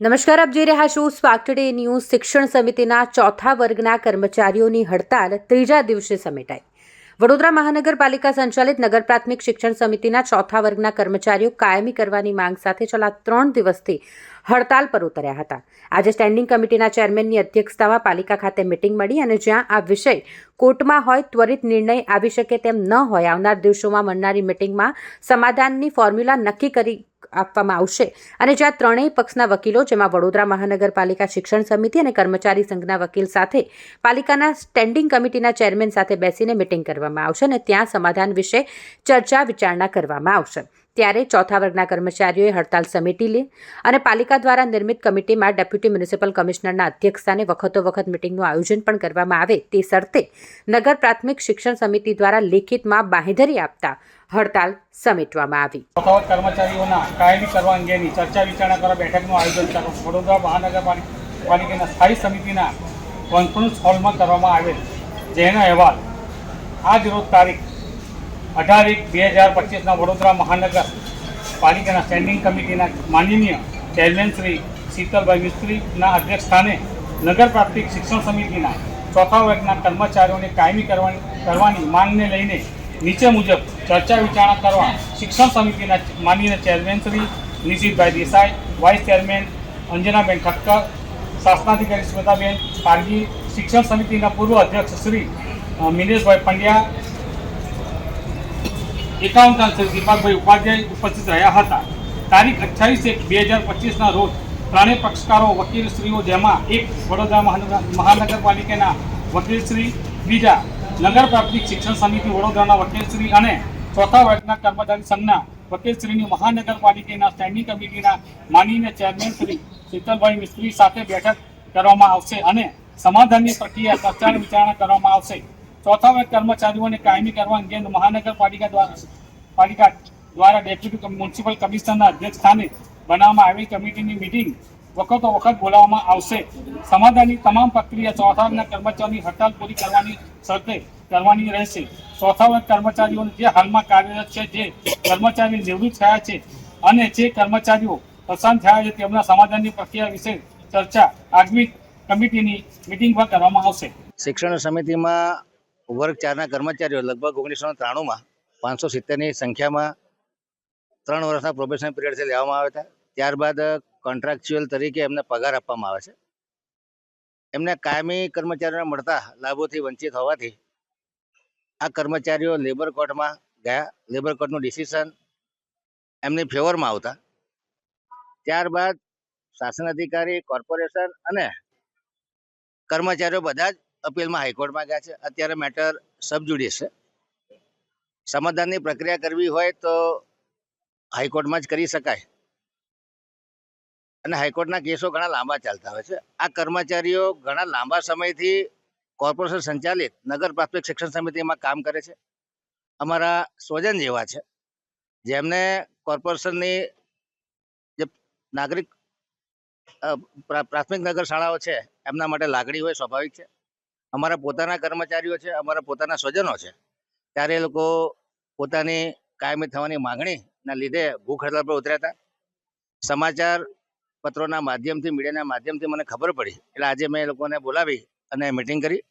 નમસ્કાર, આપ જોઈ રહ્યા છો સ્પાર્ક ન્યૂઝ શિક્ષણ સમિતિના ચોથા વર્ગના કર્મચારીઓની હડતાલ ત્રીજા દિવસે સમેટાઈ. વડોદરા મહાનગરપાલિકા સંચાલિત નગર પ્રાથમિક શિક્ષણ સમિતિના ચોથા વર્ગના કર્મચારીઓ કાયમી કરવાની માંગ સાથે છેલ્લા ત્રણ દિવસથી હડતાલ પર ઉતર્યા હતા. આજે સ્ટેન્ડિંગ કમિટીના ચેરમેનની અધ્યક્ષતામાં પાલિકા ખાતે મિટિંગ મળી અને જ્યાં આ વિષય કોર્ટમાં હોય, ત્વરિત નિર્ણય આવી શકે તેમ ન હોય આવનાર દિવસોમાં મળનારી મિટિંગમાં સમાધાનની ફોર્મ્યુલા નક્કી કરી આપવામાં આવશે. અને જ્યાં ત્રણેય પક્ષના વકીલો, જેમાં વડોદરા મહાનગરપાલિકા શિક્ષણ સમિતિ અને કર્મચારી સંઘના વકીલ સાથે પાલિકાના સ્ટેન્ડિંગ કમિટીના ચેરમેન સાથે બેસીને મિટિંગ કરવામાં આવશે અને ત્યાં સમાધાન વિશે ચર્ચા વિચારણા કરવામાં આવશે. ત્યારે ચોથા વર્ગના કર્મચારીઓએ હડતાલ સમેટી લે અને પાલિકા દ્વારા નિર્મિત કમિટીમાં ડેપ્યુટી મ્યુનિસિપલ કમિશનરના અધ્યક્ષસ્થાને વખતો વખત મિટિંગનું આયોજન પણ કરવામાં આવે તે શરતે નગર પ્રાથમિક શિક્ષણ સમિતિ દ્વારા લેખિતમાં બાંહેધરી આપતા હડતાલ સમેટવામાં આવી. કર્મચારીઓના કાયમી કરવા અંગેની ચર્ચા વિચારણા કરવા બેઠકનું આયોજન વડોદરા મહાનગરપાલિકાના સ્થાયી સમિતિના કોન્ફરન્સ હોલમાં કરવામાં આવેલ જેનો અહેવાલ. આજ રોજ તારીખ અઢાર એક બે હજાર પચીસના વડોદરા મહાનગર પાલિકાના સ્ટેન્ડિંગ કમિટીના માનનીય ચેરમેન શ્રી શીતલભાઈ મિસ્ત્રીના અધ્યક્ષ સ્થાને નગર પ્રાથમિક શિક્ષણ સમિતિના ચોથા વર્ગના કર્મચારીઓને કાયમી કરવાની કરવાની માંગને લઈને નીચે મુજબ ચર્ચા વિચારણા કરવા શિક્ષણ સમિતિના માનનીય chairman Shri Nishitbhai Desai vice chairman Anjanaben Thakkar, શાસનાધિકારી Smitaben Pargi, શિક્ષણ સમિતિના પૂર્વ અધ્યક્ષ શ્રી મિનેશભાઈ પંડ્યા એકાઉન્ટન્ટ દીપકભાઈ ઉપાધ્યાય ઉપસ્થિત રહ્યા હતા. તારીખ અઠ્યાવીસ એક બે હજાર પચીસના રોજ ત્રણેય પક્ષકારો વકીલશ્રીઓ, જેમાં એક વડોદરા મહાનગર, મહાનગરપાલિકાના વકીલશ્રી, બીજા નગર પ્રાથમિક શિક્ષણ સમિતિ વડોદરાના વકીલશ્રી અને ચોથા વર્ગના કર્મચારી સંઘના વકીલશ્રીની મહાનગરપાલિકાના સ્ટેન્ડિંગ કમિટીના માનીને ચેરમેન શ્રી શીતલભાઈ મિસ્ત્રી સાથે બેઠક કરવામાં આવશે અને સમાધાનની પ્રક્રિયા, ચર્ચા વિચારણા કરવામાં આવશે. ચોથા વર્ગ કર્મચારીઓને કાયમી કરવા અંગે મહાનગરપાલિકા દ્વારા પાલિકા દ્વારા ડેપ્યુટી મ્યુનિસિપલ કમિશનરના અધ્યક્ષ સ્થાને બનાવવામાં આવેલી કમિટીની મિટિંગ વખતો વખત બોલાવવામાં આવશે. સમાધાનની તમામ પ્રક્રિયા ચોથા વર્ગના કર્મચારીની હડતાલ પૂરી કરવાની શરતે કરવાની રહેશે. ચોથા વર્ગ કર્મચારીઓ જે હાલમાં કાર્યરત છે, જે કર્મચારી નિવૃત્ત થયા છે અને જે કર્મચારીઓ પસંદ થયા છે, તેમના સમાધાનની પ્રક્રિયા વિશે ચર્ચા આગામી કમિટીની મિટિંગ પર કરવામાં આવશે. શિક્ષણ સમિતિમાં વર્ગ ચારના કર્મચારીઓ લગભગ ઓગણીસો ત્રાણુંમાં પાંચસો સિત્તેરની સંખ્યામાં ત્રણ વર્ષના પ્રોબેશન પીરિયડથી લેવામાં આવ્યા હતા. ત્યારબાદ કોન્ટ્રાક્ચ્યુઅલ તરીકે એમને પગાર આપવામાં આવે છે. એમને કાયમી કર્મચારીઓને મળતા લાભોથી વંચિત હોવાથી આ કર્મચારીઓ લેબર કોર્ટમાં ગયા. લેબર કોર્ટનું ડિસિઝન એમની ફેવરમાં આવતા. ત્યારબાદ શાસન અધિકારી કોર્પોરેશન અને કર્મચારીઓ બધા જ અપીલમાં હાઈકોર્ટમાં ગયા છે. અત્યારે મેટર સબજુડિયસ છે. સમાધાનની પ્રક્રિયા કરવી હોય તો હાઈકોર્ટમાં જ કરી શકાય. અને હાઈકોર્ટના કેસો ઘણા લાંબા ચાલતા હોય છે. આ કર્મચારીઓ ઘણા લાંબા સમયથી કોર્પોરેશન સંચાલિત નગર પ્રાથમિક શિક્ષણ સમિતિમાં કામ કરે છે. અમારા સ્વજન જેવા છે. જેમને કોર્પોરેશનની જે નાગરિક પ્રાથમિક નગર શાળાઓ છે, એમના માટે લાગણી હોય, સ્વાભાવિક છે. અમારા પોતાના કર્મચારીઓ છે, અમારા પોતાના સ્વજનો છે. ત્યારે એ લોકો પોતાની કાયમી થવાની માગણીના લીધે ભૂખ હડતાલ પર ઉતર્યા હતા. સમાચાર પત્રોના માધ્યમથી, મીડિયાના માધ્યમથી મને ખબર પડી. એટલે આજે મેં એ લોકોને બોલાવી અને મિટિંગ કરી.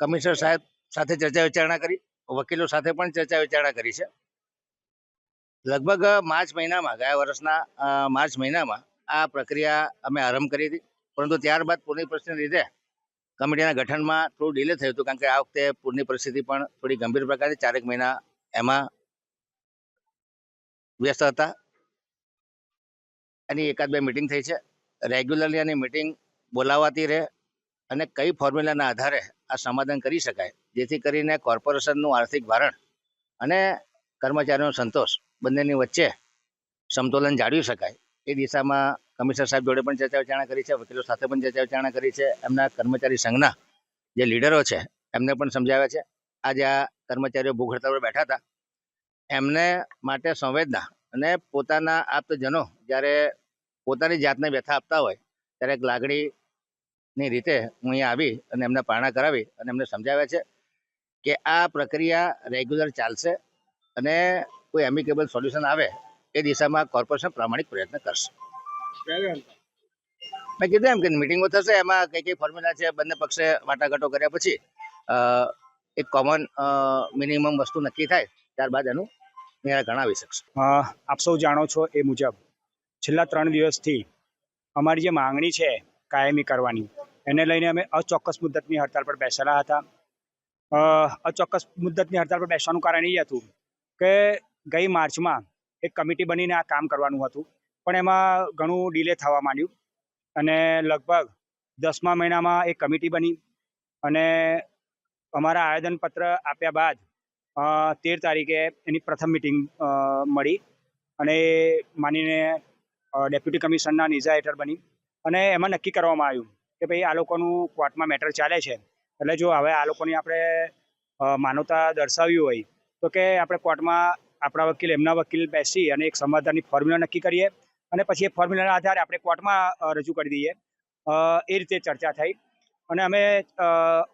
કમિશનર સાહેબ સાથે ચર્ચા વિચારણા કરી. વકીલો સાથે પણ ચર્ચા વિચારણા કરી છે. લગભગ માર્ચ મહિનામાં, ગયા વર્ષના માર્ચ મહિનામાં આ પ્રક્રિયા અમે આરંભ કરી હતી. પરંતુ ત્યારબાદ પૂરની પરિસ્થિતિને લીધે કમિટીના ગઠનમાં થોડું ડિલે થયું હતું કારણ કે આ વખતે પૂરની પરિસ્થિતિ પણ થોડી ગંભીર પ્રકારની ચારેક મહિના એમાં વ્યસ્ત હતા. એની એકાદ બે મિટિંગ થઈ છે. રેગ્યુલરલી આની મિટિંગ બોલાવાતી રહે અને કઈ ફોર્મ્યુલાના આધારે આ સમાધાન કરી શકાય, જેથી કરીને કોર્પોરેશનનું આર્થિક ભારણ અને કર્મચારીઓનો સંતોષ બંનેની વચ્ચે સમતોલન જાળવી શકાય. એ દિશામાં કમિશનર સાહેબ જોડે પણ ચર્ચા વિચારણા કરી છે, વકીલો સાથે પણ ચર્ચા વિચારણા કરી છે. એમના કર્મચારી સંઘના જે લીડરો છે, એમને પણ સમજાવ્યા છે. આજે આ કર્મચારીઓ ભૂખ હડતાળ બેઠા હતા. એમને માટે સંવેદના અને પોતાના આપ્તજનો જ્યારે પોતાની જાતને વ્યથા આપતા હોય, ત્યારે એક લાગણીની રીતે હું અહીંયા આવી અને એમને પારણા કરાવી અને એમને સમજાવ્યા છે કે આ પ્રક્રિયા રેગ્યુલર ચાલશે અને કોઈ એમિકેબલ સોલ્યુશન આવે એ દિશામાં કોર્પોરેશન પ્રામાણિક પ્રયત્ન કરશે. મેં કીધું એમ કે મિટિંગો થશે એમાં કઈ કઈ ફોર્મ્યુલા છે બંને પક્ષે વાટાઘાટો કર્યા પછી એક કોમન મિનિમમ વસ્તુ નક્કી થાય ત્યારબાદ એનું નિરાકરણ આવી શકશે. આપ સૌ જાણો છો એ મુજબ છેલ્લા ત્રણ દિવસથી અમારી જે માંગણી છે કાયમી કરવાની એને લઈને અમે અચોક્કસ મુદ્દતની હડતાલ પર બેસેલા હતા. અચોક્કસ મુદ્દતની હડતાલ પર બેસવાનું કારણ એ હતું કે ગઈ માર્ચમાં એક કમિટી બનીને આ કામ કરવાનું હતું. પણ એમાં ઘણું ડિલે થવા માંડ્યું અને લગભગ દસમા મહિનામાં એક કમિટી બની અને અમારા આવેદનપત્ર આપ્યા બાદ તેર તારીખે એની પ્રથમ મિટિંગ મળી અને માનીને ડેપ્યુટી કમિશનરના નિઝા હેઠળ બની અને એમાં નક્કી કરવામાં આવ્યું કે ભાઈ આ લોકોનું કોર્ટમાં મેટર ચાલે છે. એટલે જો હવે આ લોકોની આપણે માનવતા દર્શાવી હોય તો કે આપણે કોર્ટમાં આપણા વકીલ, એમના વકીલ બેસી અને એક સમાધાનની ફોર્મ્યુલા નક્કી કરીએ અને પછી એ ફોર્મ્યુલાના આધારે આપણે કોર્ટમાં રજૂ કરી દઈએ. એ રીતે ચર્ચા થઈ. અને અમે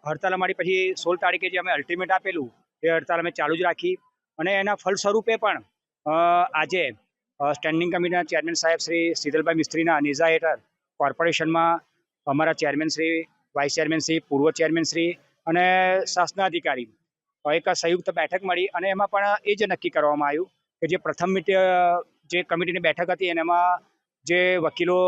હડતાલ અમારી પછી સોળ તારીખે જે અમે અલ્ટિમેટ આપેલું, એ હડતાલ અમે ચાલુ જ રાખી. અને એના ફળ સ્વરૂપે પણ આજે સ્ટેન્ડિંગ કમિટીના ચેરમેન સાહેબ શ્રી શીતલભાઈ મિસ્ત્રીના નિઝા હેઠળ કોર્પોરેશનમાં અમારા chairman Shri vice chairman Shri, પૂર્વ ચેરમેન શ્રી અને શાસનાધિકારી એક સંયુક્ત બેઠક મળી અને એમાં પણ એ જ નક્કી કરવામાં આવ્યું કે જે પ્રથમ જે કમિટીની બેઠક હતી એનામાં જે વકીલો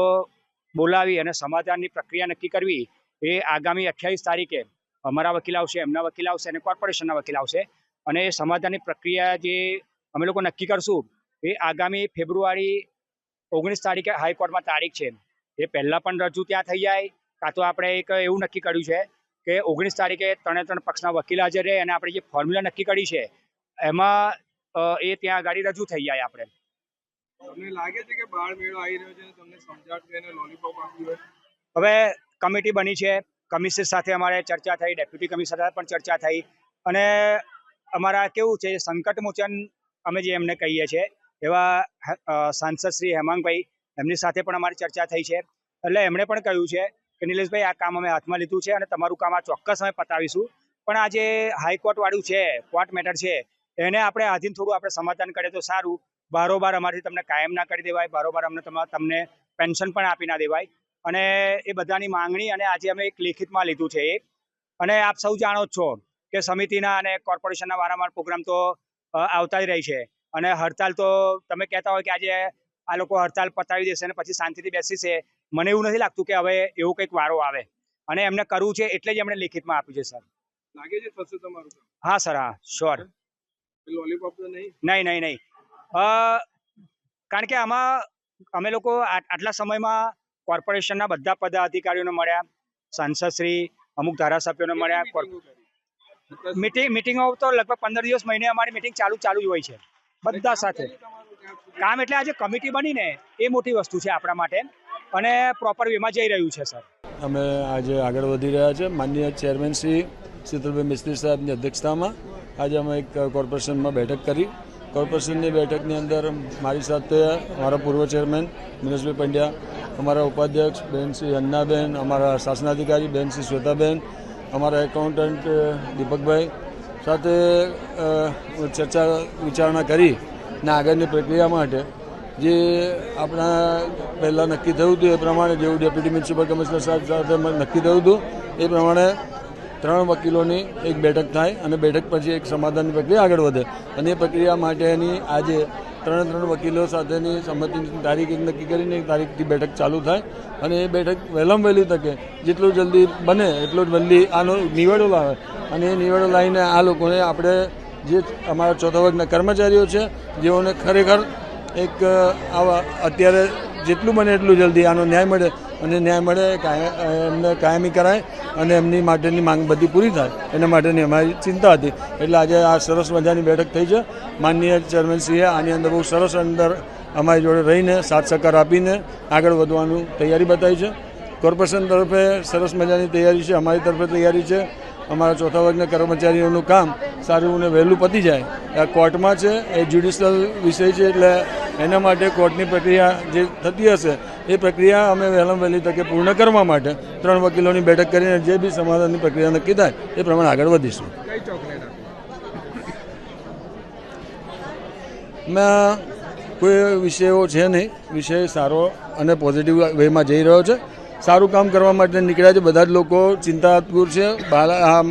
બોલાવી અને સમાધાનની પ્રક્રિયા નક્કી કરવી, એ આગામી અઠ્યાવીસ તારીખે અમારા વકીલ આવશે, એમના વકીલ આવશે અને કોર્પોરેશનના વકીલ આવશે. અને એ સમાધાનની પ્રક્રિયા જે અમે લોકો નક્કી કરશું, એ આગામી ફેબ્રુઆરી ઓગણીસ તારીખે હાઈકોર્ટમાં તારીખ છે. એ પહેલાં પણ રજૂ ત્યાં થઈ જાય, કાં તો આપણે એક એવું નક્કી કર્યું છે કે ઓગણીસ તારીખે ત્રણે ત્રણ પક્ષના વકીલ હાજર રહે અને આપણે જે ફોર્મ્યુલા નક્કી કરી છે એમાં એ ત્યાં ગાડી રજૂ થઈ જાય આપણે. તમને લાગે છે કે બાળ મેળો આવી રહ્યો છે તમને લોલીપોપ હોય? હવે કમિટી બની છે. કમિશનર સાથે અમારે ચર્ચા થઈ ડેપ્યુટી કમિશનર સાથે પણ ચર્ચા થઈ. અને અમારા કેવું છે સંકટ મોચન અમે જે એમને કહીએ છીએ એવા સાંસદ શ્રી હેમાંગભાઈ એમની સાથે પણ અમારી ચર્ચા થઈ છે. એટલે એમણે પણ કહ્યું છે કે નિલેશભાઈ, આ કામ અમે હાથમાં લીધું છે અને તમારું કામ આ ચોક્કસ અમે પતાવીશું. પણ આ જે હાઈકોર્ટ વાળું છે કોર્ટ મેટર છે, એને આપણે આધીન થોડું આપણે સમાધાન કરીએ તો સારું. બારોબાર અમારી તમને કાયમ ના કરી દેવાય, બારોબાર અમને તમા- તમને પેન્શન પણ આપી ના દેવાય. અને એ બધાની માંગણી અને આજે અમે એક લેખિતમાં લીધું છે એ અને આપ સૌ જાણો જ છો કે સમિતિના અને કોર્પોરેશનના વારંવાર પ્રોગ્રામ તો આવતા જ રહી છે. અને હડતાલ તો તમે કહેતા હોય કે આજે આ લોકો હડતાલ પતાવી દેશે અને પછી શાંતિથી બેસીશે. મને એવું નથી લાગતું કે હવે એવું કંઈક વારો આવે. અને એમને કરવું છે એટલે જ એમણે લેખિતમાં આપ્યું છે સર. લાગે છે થશે તમારું હા સર હા શ્યોર લોલીપોપ નહીં? નહીં નહીં નહીં. કારણ કે આમાં અમે લોકો આટલા સમયમાં કોર્પોરેશનના બધા પદાધિકારીઓને મળ્યા સાંસદશ્રી અમુક ધારાસભ્યોને મળ્યા મિટિંગ મીટિંગો તો લગભગ પંદર દિવસ મહિને અમારી મિટિંગ ચાલુ ચાલુ જ હોય છે. બધા સાથે. કામ એટલે આજે કમિટી બનીને એ મોટી વસ્તુ છે આપણા માટે. અને પ્રોપર વેમાં જઈ રહ્યું છે સર અમે આજે આગળ વધી રહ્યા છે. માનનીય ચેરમેન શ્રી શીતલભાઈ મિસ્ત્રી સાહેબની અધ્યક્ષતામાં આજે અમે એક કોર્પોરેશનમાં બેઠક કરી. કોર્પોરેશનની બેઠકની અંદર મારી સાથે અમારા પૂર્વ ચેરમેન મિનેશભાઈ પંડ્યા, અમારા ઉપાધ્યક્ષ બેન શ્રી અન્નાબેન અમારા શાસનાધિકારી બેન શ્રી શ્વેતાબેન, અમારા એકાઉન્ટન્ટ દીપકભાઈ સાથે ચર્ચા વિચારણા કરી ને આગળની પ્રક્રિયા માટે જે આપણા પહેલાં નક્કી થયું હતું એ પ્રમાણે જેવું ડેપ્યુટી મ્યુનિસિપલ કમિશનર સાહેબ સાથે નક્કી થયું હતું, એ પ્રમાણે ત્રણ વકીલોની એક બેઠક થાય અને બેઠક પછી એક સમાધાનની પ્રક્રિયા આગળ વધે. અને એ પ્રક્રિયા માટેની આજે ત્રણે ત્રણ વકીલો સાથેની સંમતિની તારીખ એક નક્કી કરીને એક તારીખથી બેઠક ચાલુ થાય અને એ બેઠક વહેલમ વહેલી તકે જેટલું જલ્દી બને એટલું જલ્દી આનો નિવેડો લાવે. અને એ નિવેડો લાવીને આ લોકોને આપણે જે અમારા ચોથા વર્ગના કર્મચારીઓ છે, જેઓને ખરેખર એક આવા અત્યારે જેટલું બને એટલું જલ્દી આનો ન્યાય મળે અને ન્યાય મળે એમને કાયમી કરાય અને એમની માટેની માંગ બધી પૂરી થાય. એના માટેની અમારી ચિંતા હતી. એટલે આજે આ સરસ મજાની બેઠક થઈ છે. માનનીય ચેરમેનશ્રીએ આની અંદર બહુ સરસ અંદર અમારી જોડે રહીને સાથ સહકાર આપીને આગળ વધવાનું તૈયારી બતાવી છે. કોર્પોરેશન તરફે સરસ મજાની તૈયારી છે. અમારી તરફે તૈયારી છે. અમારા ચોથા વર્ગના કર્મચારીઓનું કામ સારું અને વહેલું પતી જાય. આ કોર્ટમાં છે. એ જ્યુડિશિયલ વિષય છે. એટલે એના માટે કોર્ટની પ્રક્રિયા જે થતી હશે એ પ્રક્રિયા અમે વહેલામાં વહેલી તકે પૂર્ણ કરવા માટે ત્રણ વકીલોની બેઠક કરીને જે બી સમાધાનની પ્રક્રિયા નક્કી થાય એ પ્રમાણે આગળ વધીશું. મેં કોઈ વિષયો છે નહીં. વિષય સારો અને પોઝિટિવ વેમાં જઈ રહ્યો છે. સારું કામ કરવા માટે નીકળ્યા છે બધા જ લોકો. ચિંતાતુર છે. બાલા આ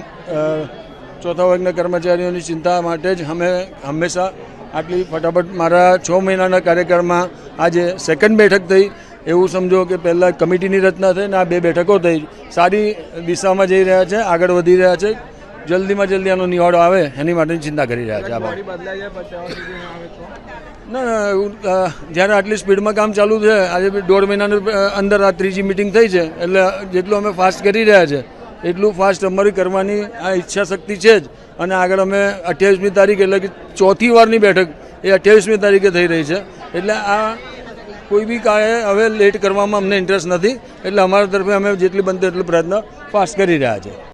ચોથા વર્ગના કર્મચારીઓની ચિંતા માટે જ અમે હંમેશા આટલી ફટાફટ મારા છ મહિનાના કાર્યક્રમમાં આજે સેકન્ડ બેઠક થઈ. એવું સમજો કે પહેલાં કમિટીની રચના થઈ ને આ બે બેઠકો થઈ. સારી દિશામાં જઈ રહ્યા છે, આગળ વધી રહ્યા છે. જલ્દીમાં જલ્દી આનો નિવાડો આવે, એની માટેની ચિંતા કરી રહ્યા છે ના ના ના, એવું જ્યારે આટલી સ્પીડમાં કામ ચાલુ છે, આજે દોઢ મહિનાની અંદર આ ત્રીજી મિટિંગ થઈ છે, એટલે જેટલું અમે ફાસ્ટ કરી રહ્યા છે એટલું ફાસ્ટ અમારી કરવાની આ ઈચ્છા શક્તિ છે જ. અને આગળ અમે અઠ્યાવીસમી તારીખ એટલે કે ચોથી વારની બેઠક, એ અઠ્યાવીસમી તારીખે થઈ રહી છે. એટલે આ કોઈ બી કાળે હવે લેટ કરવામાં અમને ઇન્ટરેસ્ટ નથી. એટલે અમારા તરફે અમે જેટલી બનતી એટલું પ્રયત્ન ફાસ્ટ કરી રહ્યા છે.